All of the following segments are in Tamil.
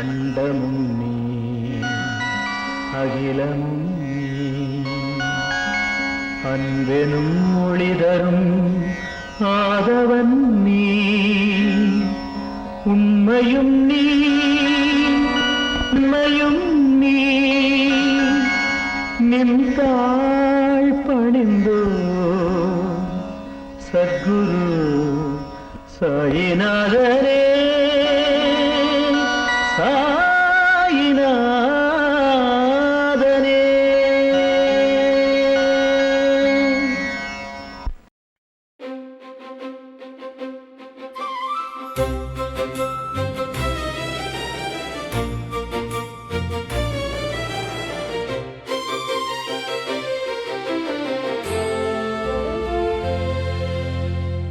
அண்டமும் நீ அகிலமும் அன்பெனும் மொழி ஆதவன் நீ உண்மையும் நீ உண்மையும் நீ. நின்றாள் பணிந்தோ சத்குரு சாயிநாதரே.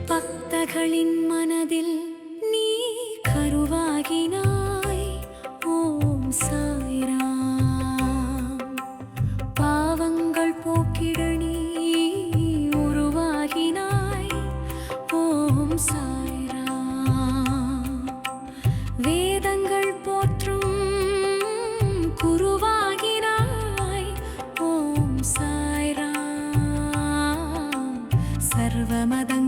பக்தர்களின் மனதில் நீ கருவாகினாய். ஓம் சாய் സർവമത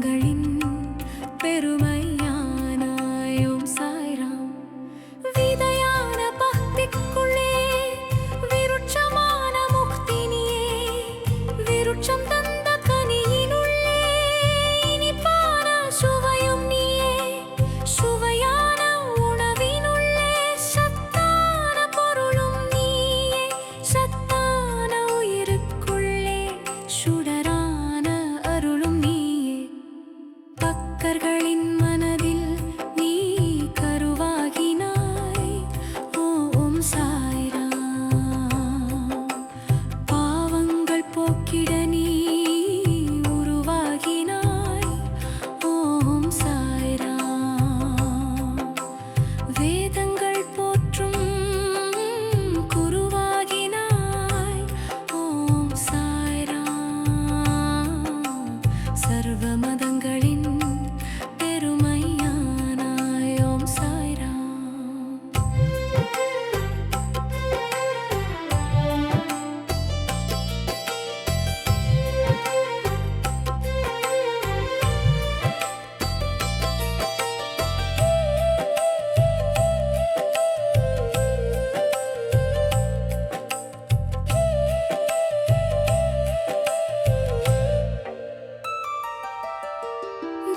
सर्व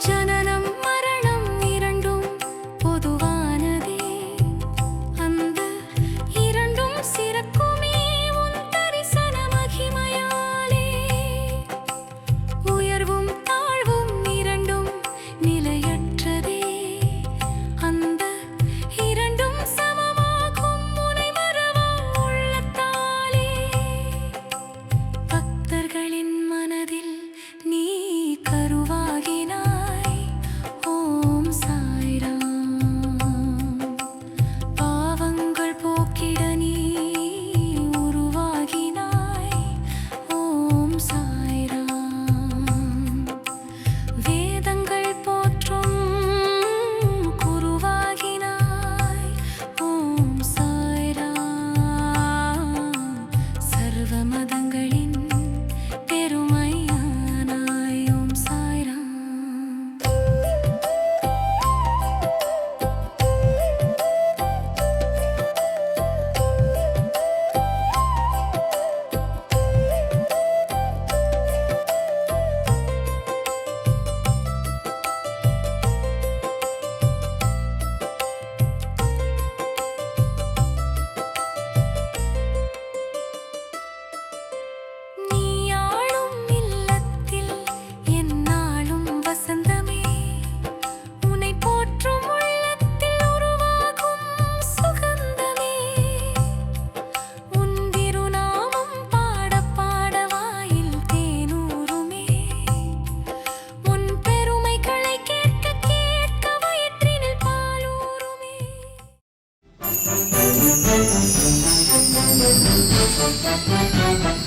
chanana Thank you.